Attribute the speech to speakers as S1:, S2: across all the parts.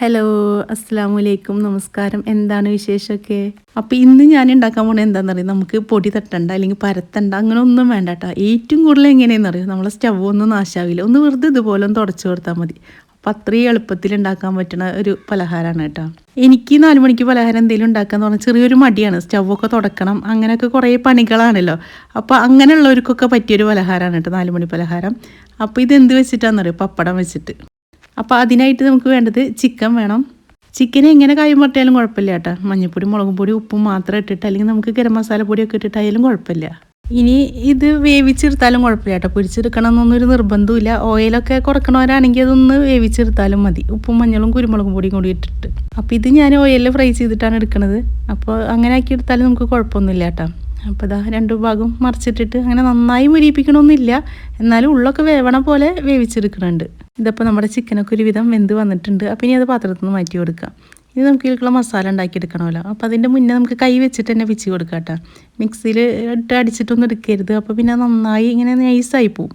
S1: Hello അസ്സാം വലൈക്കും നമസ്കാരം എന്താണ് വിശേഷമൊക്കെ അപ്പോൾ ഇന്ന് ഞാൻ ഉണ്ടാക്കാൻ പോണത് എന്താണെന്നറിയാം നമുക്ക് പൊടി തട്ടണ്ട അല്ലെങ്കിൽ പരത്തണ്ട അങ്ങനെ ഒന്നും വേണ്ട കേട്ടോ ഏറ്റവും കൂടുതൽ എങ്ങനെയാണെന്ന് അറിയാം? നമ്മളെ സ്റ്റവ് ഒന്നും നാശാവില്ല. ഒന്ന് വെറുതെ ഇതുപോലെ ഒന്ന് തുടച്ചു കൊടുത്താൽ മതി. അപ്പം അത്രയും എളുപ്പത്തിൽ ഉണ്ടാക്കാൻ പറ്റുന്ന ഒരു പലഹാരമാണ് കേട്ടോ. എനിക്ക് നാല് മണിക്ക് പലഹാരം എന്തെങ്കിലും ഉണ്ടാക്കാന്ന് പറഞ്ഞാൽ ചെറിയൊരു മടിയാണ്. സ്റ്റവൊക്കെ തുടക്കണം. അങ്ങനെയൊക്കെ കുറേ പണികളാണല്ലോ. അപ്പോൾ അങ്ങനെയുള്ളവർക്കൊക്കെ പറ്റിയൊരു പലഹാരമാണ് കേട്ടോ നാല് മണി പലഹാരം. അപ്പോൾ ഇത് എന്ത് വെച്ചിട്ടാണെന്നറിയോ പപ്പടം വെച്ചിട്ട്. അപ്പോൾ അതിനായിട്ട് നമുക്ക് വേണ്ടത് ചിക്കൻ വേണം. ചിക്കനെ എങ്ങനെ കായും പട്ടിയാലും കുഴപ്പമില്ല കേട്ടോ. മഞ്ഞൾപ്പൊടി മുളകും പൊടി ഉപ്പും മാത്രം ഇട്ടിട്ട് അല്ലെങ്കിൽ നമുക്ക് ഗരം മസാല പൊടിയൊക്കെ ഇട്ടിട്ടായാലും കുഴപ്പമില്ല. ഇനി ഇത് വേവിച്ചെടുത്താലും കുഴപ്പമില്ല കേട്ടോ. പൊരിച്ചെടുക്കണം ഒരു നിർബന്ധമില്ല ഓയിലൊക്കെ കുറക്കണവരാണെങ്കിൽ അതൊന്ന് വേവിച്ചെടുത്താലും മതി. ഉപ്പും മഞ്ഞളും കുരുമുളകും പൊടിയും കൂടി ഇട്ടിട്ട്. അപ്പോൾ ഇത് ഞാൻ ഓയിലിൽ ഫ്രൈ ചെയ്തിട്ടാണ് എടുക്കുന്നത് അപ്പോൾ അങ്ങനെ ആക്കി എടുത്താലും നമുക്ക് കുഴപ്പമൊന്നുമില്ല കേട്ടോ. അപ്പോൾ ഇതാ രണ്ടു ഭാഗം മറിച്ചിട്ടിട്ട് അങ്ങനെ നന്നായി മുരിപ്പിക്കണമെന്നില്ല എന്നാലും ഉള്ളൊക്കെ വേവണ പോലെ വേവിച്ചെടുക്കുന്നുണ്ട് ഇതപ്പോൾ നമ്മുടെ ചിക്കനൊക്കെ ഒരുവിധം വെന്ത് വന്നിട്ടുണ്ട്. അപ്പോൾ ഇനി അത് പാത്രത്തിൽ നിന്ന് മാറ്റി കൊടുക്കാം ഇനി നമുക്ക് ഇതിലേക്കുള്ള മസാല ഉണ്ടാക്കിയെടുക്കണമല്ലോ അപ്പോൾ അതിന്റെ മുന്നേ നമുക്ക് കൈ വെച്ചിട്ട് തന്നെ പിച്ച് കൊടുക്കാം കേട്ടോ. മിക്സിയിൽ ഇട്ട് അടിച്ചിട്ടൊന്നും എടുക്കരുത്. അപ്പോൾ പിന്നെ നന്നായി ഇങ്ങനെ നൈസായി പോവും.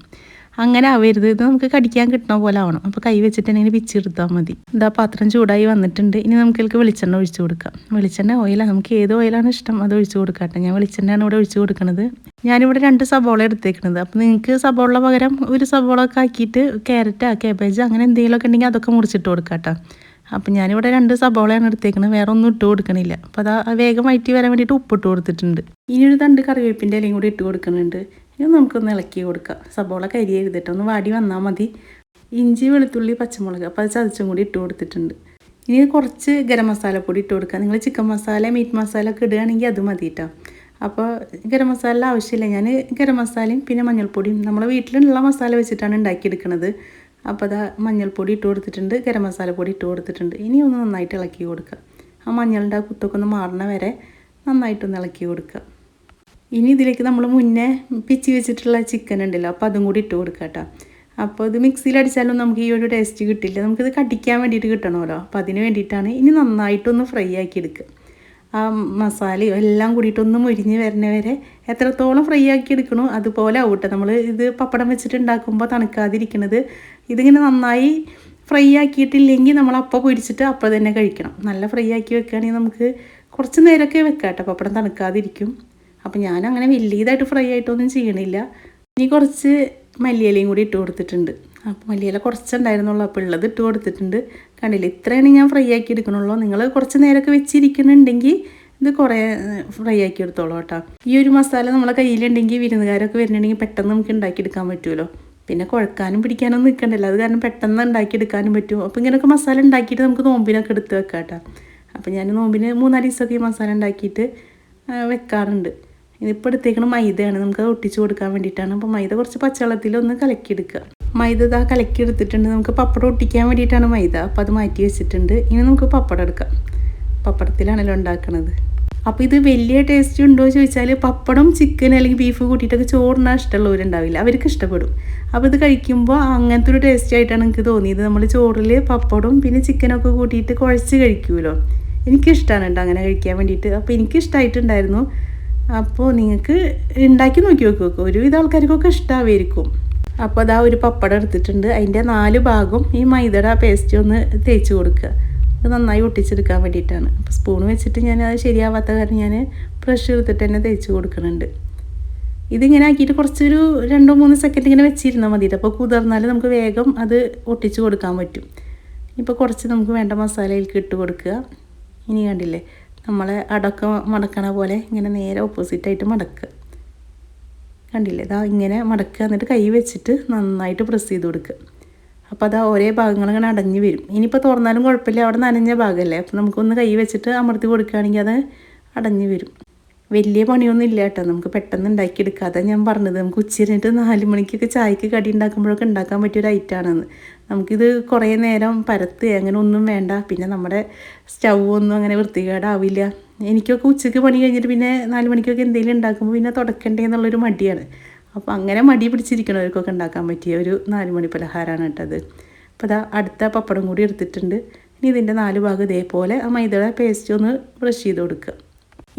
S1: അങ്ങനെ ആവരുത്. ഇത് നമുക്ക് കടിക്കാൻ കിട്ടണ പോലെ ആവണം. അപ്പോൾ കൈ വെച്ചിട്ട് ഇങ്ങനെ പിച്ചെടുത്താൽ മതി. ഇതാ പാത്രം ചൂടായി വന്നിട്ടുണ്ട്. ഇനി നമുക്ക് ഇതിലേക്ക് വെളിച്ചെണ്ണ ഒഴിച്ചു കൊടുക്കാം. വെളിച്ചെണ്ണ ഓയിലാണ് നമുക്ക് ഏത് ഓയിലാണ് ഇഷ്ടം അത് ഒഴിച്ചു കൊടുക്കാട്ടെ ഞാൻ വെളിച്ചെണ്ണയാണ് ഇവിടെ ഒഴിച്ചു കൊടുക്കുന്നത് ഞാനിവിടെ രണ്ട് സബോള എടുത്തേക്കുന്നത് അപ്പോൾ നിങ്ങൾക്ക് സബോള പകരം ഒരു സബോള ഒക്കെ ആക്കിയിട്ട് ക്യാരറ്റാ കാബേജ് അങ്ങനെ എന്തെങ്കിലുമൊക്കെ ഉണ്ടെങ്കിൽ അതൊക്കെ മുറിച്ചിട്ട് കൊടുക്കാട്ടോ അപ്പം ഞാനിവിടെ രണ്ട് സബോളയാണ് എടുത്തേക്കുന്നത് വേറെ ഒന്നും ഇട്ട് കൊടുക്കണില്ല. അപ്പോൾ അതാ വേഗം വയറ്റി വരാൻ വേണ്ടിയിട്ട് ഉപ്പിട്ട് കൊടുത്തിട്ടുണ്ട്. ഇനി ഒരു തണ്ട് കറിവേപ്പിന്റെ ഇലയും കൂടി ഇട്ട് കൊടുക്കുന്നുണ്ട് ഇനി നമുക്കൊന്ന് ഇളക്കി കൊടുക്കാം. സബോള കരി എഴുതിട്ട് ഒന്ന് വാടി വന്നാൽ മതി. ഇഞ്ചി വെളുത്തുള്ളി പച്ചമുളക് അപ്പോൾ അത് ചതച്ചും കൂടി ഇട്ട് കൊടുത്തിട്ടുണ്ട്. ഇനി കുറച്ച് ഗരം മസാലപ്പൊടി പൊടി ഇട്ട് കൊടുക്കുക നിങ്ങൾ ചിക്കൻ മസാല മീറ്റ് മസാല ഒക്കെ ഇടുകയാണെങ്കിൽ അത് മതി കേട്ടോ അപ്പോൾ ഗരം മസാല ആവശ്യമില്ല. ഞാൻ ഗരം മസാലയും പിന്നെ മഞ്ഞൾപ്പൊടിയും നമ്മളെ വീട്ടിലുള്ള മസാല വെച്ചിട്ടാണ് ഉണ്ടാക്കിയെടുക്കുന്നത് അപ്പോൾ അതാ മഞ്ഞൾപ്പൊടി ഇട്ട് കൊടുത്തിട്ടുണ്ട്. ഗരം മസാലപ്പൊടി പൊടി ഇട്ട് കൊടുത്തിട്ടുണ്ട്. ഇനി ഒന്ന് നന്നായിട്ട് ഇളക്കി കൊടുക്കുക ആ മഞ്ഞളുടെ കുത്തൊക്കെ ഒന്ന് മാറണ വരെ നന്നായിട്ടൊന്ന് ഇളക്കി കൊടുക്കുക ഇനി ഇതിലേക്ക് നമ്മൾ മുന്നേ പിച്ചി വെച്ചിട്ടുള്ള ചിക്കൻ ഉണ്ടല്ലോ അപ്പോൾ അതും കൂടി ഇട്ട് കൊടുക്കുക കേട്ടോ. അപ്പോൾ ഇത് മിക്സിയിൽ അടിച്ചാലും നമുക്ക് ഈ ഒരു ടേസ്റ്റ് കിട്ടില്ല. നമുക്കിത് കടിക്കാൻ വേണ്ടിയിട്ട് കിട്ടണമല്ലോ. അപ്പോൾ അതിന് വേണ്ടിയിട്ടാണ് ഇനി നന്നായിട്ടൊന്ന് ഫ്രൈ ആക്കി എടുക്കുക. ആ മസാലയോ എല്ലാം കൂടിയിട്ടൊന്ന് മുരിഞ്ഞ് വരുന്ന വരെ എത്രത്തോളം ഫ്രൈ ആക്കി എടുക്കണോ അതുപോലെ ആവട്ടെ. നമ്മൾ ഇത് പപ്പടം വെച്ചിട്ട് ഉണ്ടാക്കുമ്പോൾ തണുക്കാതിരിക്കണത് ഇതിങ്ങനെ നന്നായി ഫ്രൈ ആക്കിയിട്ടില്ലെങ്കിൽ നമ്മൾ അപ്പം പൊരിച്ചിട്ട് അപ്പം തന്നെ കഴിക്കണം. നല്ല ഫ്രൈ ആക്കി വെക്കുകയാണെങ്കിൽ നമുക്ക് കുറച്ച് നേരമൊക്കെ വെക്കാം കേട്ടോ. പപ്പടം തണുക്കാതിരിക്കും. അപ്പോൾ ഞാൻ അങ്ങനെ വലിയതായിട്ട് ഫ്രൈ ആയിട്ടൊന്നും ചെയ്യണില്ല. ഇനി കുറച്ച് മല്ലിയിലയും കൂടി ഇട്ട് കൊടുത്തിട്ടുണ്ട്. അപ്പോൾ മല്ലിയില കുറച്ചുണ്ടായിരുന്നുള്ളൂ. അപ്പോൾ ഉള്ളത് ഇട്ട് കൊടുത്തിട്ടുണ്ട്. കണ്ടില്ല? ഇത്രയാണ് ഞാൻ ഫ്രൈ ആക്കി എടുക്കണുള്ളൂ. നിങ്ങൾ കുറച്ച് നേരമൊക്കെ വെച്ചിരിക്കുന്നുണ്ടെങ്കിൽ ഇത് കുറേ ഫ്രൈ ആക്കി എടുത്തോളൂ കേട്ടോ. ഈ ഒരു മസാല നമ്മളെ കയ്യിലുണ്ടെങ്കിൽ വിരുന്നുകാരൊക്കെ വരുന്നുണ്ടെങ്കിൽ പെട്ടെന്ന് നമുക്ക് ഉണ്ടാക്കിയെടുക്കാൻ പറ്റുമല്ലോ. പിന്നെ കുഴക്കാനും പിടിക്കാനൊന്നും നിൽക്കണ്ടല്ലോ. അത് കാരണം പെട്ടെന്ന് ഉണ്ടാക്കിയെടുക്കാനും പറ്റും. അപ്പോൾ ഇങ്ങനെയൊക്കെ മസാല ഉണ്ടാക്കിയിട്ട് നമുക്ക് നോമ്പിനൊക്കെ എടുത്ത് വെക്കാം കേട്ടോ. അപ്പോൾ ഞാൻ നോമ്പിന് മൂന്നാൽ ദിവസമൊക്കെ ഈ മസാല ഉണ്ടാക്കിയിട്ട് വെക്കാറുണ്ട്. ഇതിപ്പോൾ എടുത്തേക്കണ മൈദയാണ് നമുക്ക് ഒട്ടിച്ച് കൊടുക്കാൻ വേണ്ടിയിട്ടാണ്. അപ്പോൾ മൈദ കുറച്ച് പച്ചവെള്ളത്തിൽ ഒന്ന് കലക്കിയെടുക്കുക. മൈദ ഇതാ കലക്കി എടുത്തിട്ടുണ്ട് നമുക്ക് പപ്പടം ഒട്ടിക്കാൻ വേണ്ടിയിട്ടാണ് മൈദ. അപ്പോൾ അത് മാറ്റി വെച്ചിട്ടുണ്ട്. ഇനി നമുക്ക് പപ്പടം എടുക്കാം. പപ്പടത്തിലാണല്ലോ ഉണ്ടാക്കണത്. അപ്പോൾ ഇത് വലിയ ടേസ്റ്റ് ഉണ്ടോ ചോദിച്ചാൽ പപ്പടം ചിക്കൻ അല്ലെങ്കിൽ ബീഫ് കൂട്ടിയിട്ടൊക്കെ ചോറിനാണ് ഇഷ്ടമുള്ളവരുണ്ടാവില്ല. അവർക്ക് ഇഷ്ടപ്പെടും. അപ്പോൾ ഇത് കഴിക്കുമ്പോൾ അങ്ങനത്തെ ഒരു ടേസ്റ്റ് ആയിട്ടാണ് എനിക്ക് തോന്നിയത്. നമ്മൾ ചോറിൽ പപ്പടം പിന്നെ ചിക്കനൊക്കെ കൂട്ടിയിട്ട് കുഴച്ച് കഴിക്കുമല്ലോ എനിക്കിഷ്ടമാണ് കേട്ടോ അങ്ങനെ കഴിക്കാൻ വേണ്ടിയിട്ട്. അപ്പോൾ എനിക്കിഷ്ടമായിട്ടുണ്ടായിരുന്നു അപ്പോൾ നിങ്ങൾക്ക് ഉണ്ടാക്കി നോക്കി നോക്കി നോക്കും ഒരുവിധ ആൾക്കാർക്കൊക്കെ ഇഷ്ടമായിരിക്കും അപ്പോൾ അതാ ഒരു പപ്പടം എടുത്തിട്ടുണ്ട്. അതിന്റെ നാല് ഭാഗം ഈ മൈദയുടെ ആ പേസ്റ്റ് ഒന്ന് തേച്ച് കൊടുക്കുക. അത് നന്നായി ഒട്ടിച്ചെടുക്കാൻ വേണ്ടിയിട്ടാണ്. അപ്പോൾ സ്പൂൺ വെച്ചിട്ട് ഞാൻ അത് ശരിയാവാത്ത കാരണം ഞാൻ ബ്രഷ് എടുത്തിട്ട് തന്നെ തേച്ച് കൊടുക്കുന്നുണ്ട്. ഇതിങ്ങനെ ആക്കിയിട്ട് കുറച്ചൊരു രണ്ടോ മൂന്ന് സെക്കൻഡ് ഇങ്ങനെ വെച്ചിരുന്നാൽ മതിയിട്ട് അപ്പോൾ കുതിർന്നാൽ നമുക്ക് വേഗം അത് ഒട്ടിച്ച് കൊടുക്കാൻ പറ്റും. ഇപ്പോൾ കുറച്ച് നമുക്ക് വേണ്ട മസാലയിലേക്ക് ഇട്ട് കൊടുക്കുക. ഇനി കണ്ടില്ലേ? നമ്മളെ അടക്ക മടക്കണ പോലെ ഇങ്ങനെ നേരെ ഓപ്പോസിറ്റായിട്ട് മടക്കുക കണ്ടില്ലേ? ഇതാ ഇങ്ങനെ മടക്കുക എന്നിട്ട് കൈ വെച്ചിട്ട് നന്നായിട്ട് പ്രസ് ചെയ്ത് കൊടുക്കുക അപ്പോൾ അതാ ഒരേ ഭാഗങ്ങൾ ഇങ്ങനെ അടഞ്ഞു വരും. ഇനിയിപ്പോൾ തുറന്നാലും കുഴപ്പമില്ല. അവിടെ നനഞ്ഞ ഭാഗമല്ലേ അപ്പോൾ നമുക്കൊന്ന് കൈ വെച്ചിട്ട് അമർത്തി കൊടുക്കുകയാണെങ്കിൽ അത് അടഞ്ഞു വരും. വലിയ പണിയൊന്നും ഇല്ല കേട്ടോ. നമുക്ക് പെട്ടെന്ന് ഉണ്ടാക്കിയെടുക്കാതെ ഞാൻ പറഞ്ഞത്. നമുക്ക് ഉച്ചരിഞ്ഞിട്ട് നാല് മണിക്കൊക്കെ ചായക്ക് കടി ഉണ്ടാക്കുമ്പോഴൊക്കെ ഉണ്ടാക്കാൻ പറ്റിയൊരു ഐറ്റമാണെന്ന് നമുക്കിത് കുറേ നേരം പരത്ത്. അങ്ങനെ ഒന്നും വേണ്ട. പിന്നെ നമ്മുടെ സ്റ്റൗ ഒന്നും അങ്ങനെ വൃത്തികേടാവില്ല. എനിക്കൊക്കെ ഉച്ചയ്ക്ക് പണി കഴിഞ്ഞിട്ട് പിന്നെ നാല് മണിക്കൊക്കെ എന്തെങ്കിലും ഉണ്ടാക്കുമ്പോൾ പിന്നെ തുടക്കണ്ടേ എന്നുള്ളൊരു മടിയാണ്. അപ്പോൾ അങ്ങനെ മടി പിടിച്ചിരിക്കണവർക്കൊക്കെ ഉണ്ടാക്കാൻ പറ്റിയ ഒരു നാല് മണി പലഹാരമാണ് കേട്ടത് അപ്പോൾ അതാ അടുത്ത പപ്പടം കൂടി എടുത്തിട്ടുണ്ട്. ഇനി ഇതിന്റെ നാല് ഭാഗം ഇതേപോലെ ആ മൈദയുടെ പേസ്റ്റ് ഒന്ന് ബ്രഷ് ചെയ്ത് കൊടുക്കുക.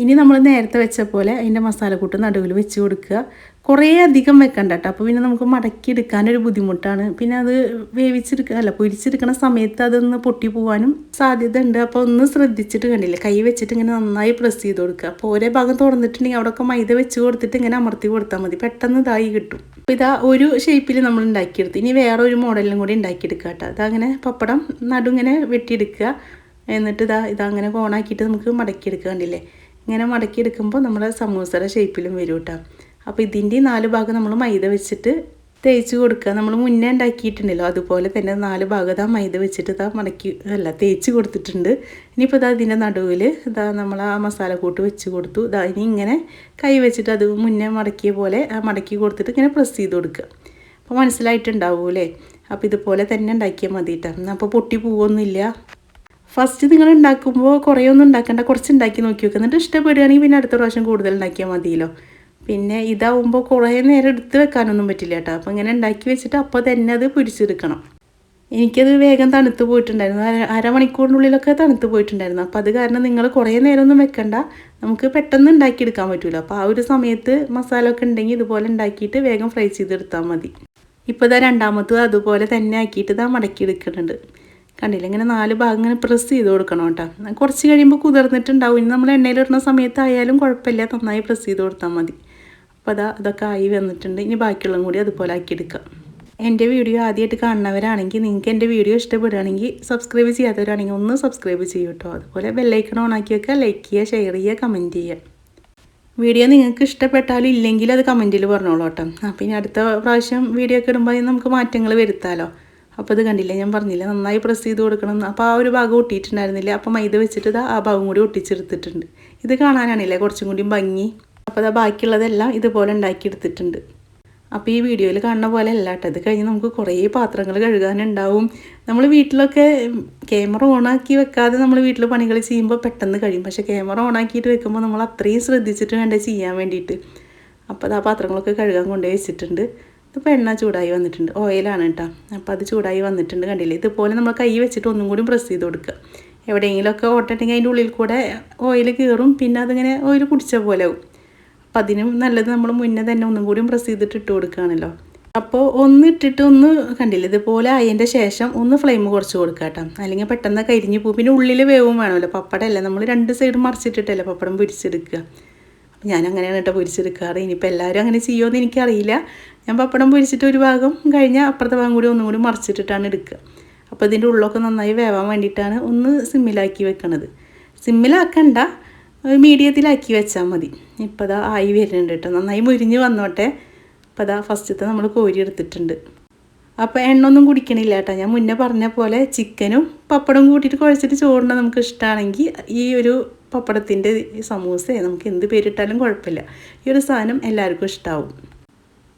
S1: ഇനി നമ്മൾ നേരത്തെ വെച്ച പോലെ അതിന്റെ മസാലക്കൂട്ട് നടുവിൽ വെച്ച് കൊടുക്കുക. കുറേ അധികം വെക്കണ്ട കേട്ടോ അപ്പോൾ പിന്നെ നമുക്ക് മടക്കി എടുക്കാനൊരു ബുദ്ധിമുട്ടാണ്. പിന്നെ അത് വേവിച്ചെടുക്കുക അല്ല പൊരിച്ചെടുക്കുന്ന സമയത്ത് അതൊന്ന് പൊട്ടി പോകാനും സാധ്യത ഉണ്ട് അപ്പോൾ ഒന്ന് ശ്രദ്ധിച്ചിട്ട് കണ്ടില്ല കൈ വെച്ചിട്ട് ഇങ്ങനെ നന്നായി പ്രസ് ചെയ്ത് കൊടുക്കുക. അപ്പോൾ ഓരോ ഭാഗം തുറന്നിട്ടുണ്ടെങ്കിൽ അവിടെയൊക്കെ മൈദ വെച്ച് കൊടുത്തിട്ട് ഇങ്ങനെ അമർത്തി കൊടുത്താൽ മതി. പെട്ടെന്ന് ഇതായി കിട്ടും. അപ്പോൾ ഇതാ ഒരു ഷേപ്പിൽ നമ്മൾ ഉണ്ടാക്കിയെടുത്ത്. ഇനി വേറെ ഒരു മോഡലിലും കൂടി ഉണ്ടാക്കിയെടുക്കുക കേട്ടോ അതങ്ങനെ പപ്പടം നടുങ്ങനെ വെട്ടിയെടുക്കുക. എന്നിട്ട് ഇതാ ഇതങ്ങനെ കോണാക്കിയിട്ട് നമുക്ക് മടക്കിയെടുക്കുക കണ്ടില്ലേ. ഇങ്ങനെ മടക്കിയെടുക്കുമ്പോൾ നമ്മുടെ സമൂസയുടെ ഷേപ്പിലും വരും കേട്ടോ അപ്പോൾ ഇതിന്റെ നാല് ഭാഗം നമ്മൾ മൈദ വെച്ചിട്ട് തേച്ച് കൊടുക്കുക. നമ്മൾ മുന്നേ ഉണ്ടാക്കിയിട്ടുണ്ടല്ലോ അതുപോലെ തന്നെ നാല് ഭാഗം ആ മൈദ വെച്ചിട്ട് ഇതാ മടക്കി അല്ല തേച്ച് കൊടുത്തിട്ടുണ്ട്. ഇനിയിപ്പോൾ ഇതാ ഇതിന്റെ നടുവിൽ ഇതാ നമ്മൾ ആ മസാല മസാലക്കൂട്ട് വെച്ച് കൊടുത്തു. ഇതാ ഇനി ഇങ്ങനെ കൈ വെച്ചിട്ട് അത് മുന്നേ മടക്കിയ പോലെ ആ മടക്കി കൊടുത്തിട്ട് ഇങ്ങനെ പ്രസ് ചെയ്ത് കൊടുക്കുക. അപ്പോൾ മനസ്സിലായിട്ടുണ്ടാവൂലേ അപ്പോൾ ഇതുപോലെ തന്നെ ഉണ്ടാക്കിയാൽ മതി കേട്ടോ അപ്പോൾ പൊട്ടി പോവൊന്നുമില്ല. ഫസ്റ്റ് നിങ്ങൾ ഉണ്ടാക്കുമ്പോൾ കുറേ ഒന്നും ഉണ്ടാക്കണ്ട കുറച്ച് ഉണ്ടാക്കി നോക്കി വെക്കുക എന്നിട്ട് ഇഷ്ടപ്പെടുകയാണെങ്കിൽ പിന്നെ അടുത്ത പ്രാവശ്യം കൂടുതൽ ഉണ്ടാക്കിയാൽ മതിയല്ലോ. പിന്നെ ഇതാവുമ്പോൾ കുറേ നേരം എടുത്ത് വെക്കാനൊന്നും പറ്റില്ല കേട്ടോ. അപ്പോൾ ഇങ്ങനെ ഉണ്ടാക്കി വെച്ചിട്ട് അപ്പോൾ തന്നെ അത് പൊരിച്ചെടുക്കണം എനിക്കത് വേഗം തണുത്ത് പോയിട്ടുണ്ടായിരുന്നു. അര അരമണിക്കൂറിനുള്ളിലൊക്കെ തണുത്ത് പോയിട്ടുണ്ടായിരുന്നു. അപ്പോൾ അത് കാരണം നിങ്ങൾ കുറേ നേരമൊന്നും വെക്കണ്ട. നമുക്ക് പെട്ടെന്ന് ഉണ്ടാക്കിയെടുക്കാൻ പറ്റില്ല അപ്പോൾ ആ ഒരു സമയത്ത് മസാല ഒക്കെ ഉണ്ടെങ്കിൽ ഇതുപോലെ ഉണ്ടാക്കിയിട്ട് വേഗം ഫ്രൈ ചെയ്തെടുത്താൽ മതി. ഇപ്പോൾ ഇതാ രണ്ടാമത്തും അതുപോലെ തന്നെ ആക്കിയിട്ട് ഇതാ മടക്കി എടുക്കുന്നുണ്ട് കണ്ടില്ല? ഇങ്ങനെ നാല് ഭാഗം ഇങ്ങനെ പ്രസ് ചെയ്ത് കൊടുക്കണം കേട്ടോ. കുറച്ച് കഴിയുമ്പോൾ കുതിർന്നിട്ടുണ്ടാവും. ഇനി നമ്മൾ എണ്ണയിലിടുന്ന സമയത്തായാലും കുഴപ്പമില്ല. നന്നായി പ്രസ് ചെയ്ത് കൊടുത്താൽ മതി. അപ്പോൾ അതാ അതൊക്കെ ആയി വന്നിട്ടുണ്ട്. ഇനി ബാക്കിയുള്ളതും കൂടി അതുപോലെ ആക്കിയെടുക്കാം എന്റെ വീഡിയോ ആദ്യമായിട്ട് കാണുന്നവരാണെങ്കിൽ നിങ്ങൾക്ക് എന്റെ വീഡിയോ ഇഷ്ടപ്പെടുകയാണെങ്കിൽ സബ്സ്ക്രൈബ് ചെയ്യാത്തവരാണെങ്കിൽ ഒന്ന് സബ്സ്ക്രൈബ് ചെയ്യൂ കേട്ടോ. അതുപോലെ ബെല്ലൈക്കൺ ഓണാക്കി വെക്കുക. ലൈക്ക് ചെയ്യുക ഷെയർ ചെയ്യുക കമന്റ് ചെയ്യുക. വീഡിയോ നിങ്ങൾക്ക് ഇഷ്ടപ്പെട്ടാലും ഇല്ലെങ്കിൽ അത് കമന്റിൽ പറഞ്ഞോളൂ കേട്ടോ. അപ്പം ഇനി അടുത്ത പ്രാവശ്യം വീഡിയോ ഒക്കെ ഇടുമ്പോൾ നമുക്ക് മാറ്റങ്ങൾ വരുത്താമല്ലോ അപ്പോൾ ഇത് കണ്ടില്ലേ? ഞാൻ പറഞ്ഞില്ല നന്നായി പ്രസ് ചെയ്ത് കൊടുക്കണം. അപ്പോൾ ആ ഒരു ഭാഗം ഒട്ടിയിട്ടുണ്ടായിരുന്നില്ല? അപ്പോൾ മൈദ വെച്ചിട്ട് ഇത് ആ ഭാഗം കൂടി ഒട്ടിച്ചെടുത്തിട്ടുണ്ട്. ഇത് കാണാനാണല്ലേ കുറച്ചും കൂടി ഭംഗി? അപ്പോൾ അത് ബാക്കിയുള്ളതെല്ലാം ഇതുപോലെ ഉണ്ടാക്കിയെടുത്തിട്ടുണ്ട്. അപ്പോൾ ഈ വീഡിയോയിൽ കാണുന്ന പോലെ അല്ല കേട്ടോ. അത് കഴിഞ്ഞ് നമുക്ക് കുറേ പാത്രങ്ങൾ കഴുകാനുണ്ടാവും. നമ്മൾ വീട്ടിലൊക്കെ ക്യാമറ ഓണാക്കി വെക്കാതെ നമ്മൾ വീട്ടിൽ പണികൾ ചെയ്യുമ്പോൾ പെട്ടെന്ന് കഴിയും. പക്ഷേ ക്യാമറ ഓണാക്കിയിട്ട് വെക്കുമ്പോൾ നമ്മൾ അത്രയും ശ്രദ്ധിച്ചിട്ട് വേണ്ടേ ചെയ്യാൻ വേണ്ടിയിട്ട്. അപ്പോൾ അത് ആ പാത്രങ്ങളൊക്കെ കഴുകാൻ കൊണ്ടുപോയി വെച്ചിട്ടുണ്ട്. ഇതിപ്പോൾ എണ്ണ ചൂടായി വന്നിട്ടുണ്ട്. ഓയിലാണ് കേട്ടോ അപ്പോൾ അത് ചൂടായി വന്നിട്ടുണ്ട് കണ്ടില്ലേ? ഇതുപോലെ നമ്മൾ കൈ വെച്ചിട്ട് ഒന്നും കൂടി പ്രസ് ചെയ്ത് കൊടുക്കുക എവിടെയെങ്കിലുമൊക്കെ ഓട്ടുണ്ടെങ്കിൽ അതിന്റെ ഉള്ളിൽ കൂടെ ഓയിൽ കയറും പിന്നെ അതിങ്ങനെ ഓയിൽ കുടിച്ച പോലെ ആവും. അപ്പം അതിനും നല്ലത് നമ്മൾ മുന്നേ തന്നെ ഒന്നും കൂടി പ്രസ് ചെയ്തിട്ട് ഇട്ട് കൊടുക്കുകയാണല്ലോ അപ്പോൾ ഒന്ന് ഇട്ടിട്ട് ഒന്ന് കണ്ടില്ല? ഇതുപോലെ അതിന്റെ ശേഷം ഒന്ന് ഫ്ലെയിം കുറച്ച് കൊടുക്കുക കേട്ടോ അല്ലെങ്കിൽ പെട്ടെന്ന് കരിഞ്ഞു പോകും പിന്നെ ഉള്ളിൽ വേവും വേണമല്ലോ. പപ്പടമല്ല നമ്മൾ രണ്ട് സൈഡ് മറിച്ചിട്ടിട്ടല്ലേ പപ്പടം പൊരിച്ചെടുക്കുക അപ്പം ഞാൻ അങ്ങനെയാണ് കേട്ടോ പൊരിച്ചെടുക്കാറ് ഇനിയിപ്പോൾ എല്ലാവരും അങ്ങനെ ചെയ്യുമോ എനിക്കറിയില്ല. ഞാൻ പപ്പടം പൊരിച്ചിട്ട് ഒരു ഭാഗം കഴിഞ്ഞാൽ അപ്പുറത്തെ ഭാഗം കൂടി ഒന്നും കൂടി മറിച്ചിട്ടിട്ടാണ് എടുക്കുക. അപ്പോൾ ഇതിന്റെ ഉള്ളൊക്കെ നന്നായി വേവാൻ വേണ്ടിയിട്ടാണ് ഒന്ന് സിമ്മിലാക്കി വെക്കണത്. സിമ്മിലാക്കണ്ട മീഡിയത്തിലാക്കി വെച്ചാൽ മതി. ഇപ്പോൾ അതാ ആയി വരുന്നുണ്ട് കേട്ടോ. നന്നായി മുരിഞ്ഞ് വന്നോട്ടെ. അപ്പോൾ അതാ ഫസ്റ്റത്തെ നമ്മൾ കോരി എടുത്തിട്ടുണ്ട്. അപ്പോൾ എണ്ണൊന്നും കുടിക്കണില്ല കേട്ടോ. ഞാൻ മുന്നേ പറഞ്ഞ പോലെ ചിക്കനും പപ്പടം കൂട്ടിയിട്ട് കുഴച്ചിട്ട് ചോറിന് നമുക്ക് ഇഷ്ടമാണെങ്കിൽ ഈ ഒരു പപ്പടത്തിന്റെ സമൂസയെ നമുക്ക് എന്ത് പേരിട്ടാലും കുഴപ്പമില്ല. ഈ ഒരു സാധനം എല്ലാവർക്കും ഇഷ്ടമാവും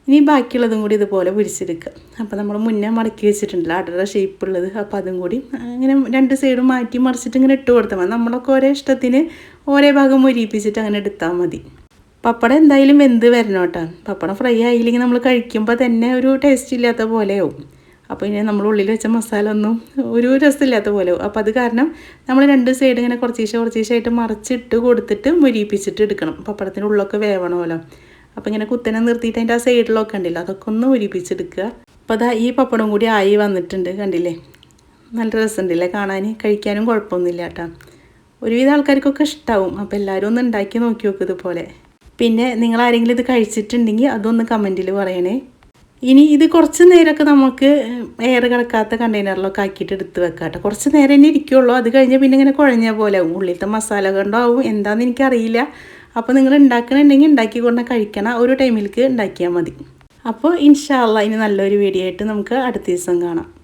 S1: ഇനി ബാക്കിയുള്ളതും കൂടി ഇതുപോലെ പിടിച്ചെടുക്കുക. അപ്പോൾ നമ്മൾ മുന്നേ മടക്കി വെച്ചിട്ടുണ്ടല്ലോ അടറ ഷേപ്പുള്ളത് അപ്പോൾ അതും കൂടി അങ്ങനെ രണ്ട് സൈഡും മാറ്റി മറിച്ചിട്ട് ഇങ്ങനെ ഇട്ട് കൊടുത്താൽ മതി. നമ്മളൊക്കെ ഓരോ ഇഷ്ടത്തിന് ഓരോ ഭാഗം മുരിപ്പിച്ചിട്ട് അങ്ങനെ എടുത്താൽ മതി. പപ്പടം എന്തായാലും വെന്ത് വരണം പപ്പടം ഫ്രൈ ആയില്ലെങ്കിൽ നമ്മൾ കഴിക്കുമ്പോൾ തന്നെ ഒരു ടേസ്റ്റ് ഇല്ലാത്ത പോലെയാവും. അപ്പോൾ ഇനി നമ്മൾ ഉള്ളിൽ വെച്ച മസാല ഒന്നും ഒരു രസമില്ലാത്ത പോലെ. അപ്പോൾ അത് കാരണം നമ്മൾ രണ്ട് സൈഡ് ഇങ്ങനെ കുറച്ചീശ കുറച്ചീശായിട്ട് മറിച്ചിട്ട് കൊടുത്തിട്ട് മുരിപ്പിച്ചിട്ട് എടുക്കണം. പപ്പടത്തിന്റെ ഉള്ളൊക്കെ വേവണമല്ലോ. അപ്പോൾ ഇങ്ങനെ കുത്തനെ നിർത്തിയിട്ട് അതിന്റെ ആ സൈഡിലൊക്കെ ഉണ്ടല്ലോ അതൊക്കെ ഒന്ന് ഒരിപ്പിച്ചെടുക്കുക അപ്പോൾ അതാ ഈ പപ്പടം കൂടി ആയി വന്നിട്ടുണ്ട് കണ്ടില്ലേ? നല്ല രസമുണ്ടല്ലേ കാണാൻ? കഴിക്കാനും കുഴപ്പമൊന്നുമില്ല കേട്ടോ. ഒരുവിധ ആൾക്കാർക്കൊക്കെ ഇഷ്ടാവും. അപ്പോൾ എല്ലാവരും ഒന്ന് ഉണ്ടാക്കി നോക്കി നോക്കും ഇതുപോലെ. പിന്നെ നിങ്ങൾ ആരെങ്കിലും ഇത് കഴിച്ചിട്ടുണ്ടെങ്കിൽ അതൊന്ന് കമന്റിൽ പറയണേ. ഇനി ഇത് കുറച്ച് നേരമൊക്കെ നമുക്ക് എയർ കിടക്കാത്ത കണ്ടെയ്നറിലൊക്കെ ആക്കിയിട്ട് എടുത്ത് വെക്കാം കേട്ടോ കുറച്ച് നേരം തന്നെ ഇരിക്കുള്ളൂ. അത് കഴിഞ്ഞ് പിന്നെ ഇങ്ങനെ കുഴഞ്ഞ പോലെ ഉള്ളിലത്തെ മസാല കൊണ്ടാവും. എന്താണെന്ന് എനിക്കറിയില്ല. അപ്പോൾ നിങ്ങൾ ഉണ്ടാക്കണമെന്നുണ്ടെങ്കിൽ ഉണ്ടാക്കിക്കൊണ്ട് കഴിക്കണം. ഒരു ടൈമിലേക്ക് ഉണ്ടാക്കിയാൽ മതി. അപ്പോൾ ഇൻഷാല്ല ഇനി നല്ലൊരു വീഡിയോ ആയിട്ട് നമുക്ക് അടുത്ത ദിവസം കാണാം.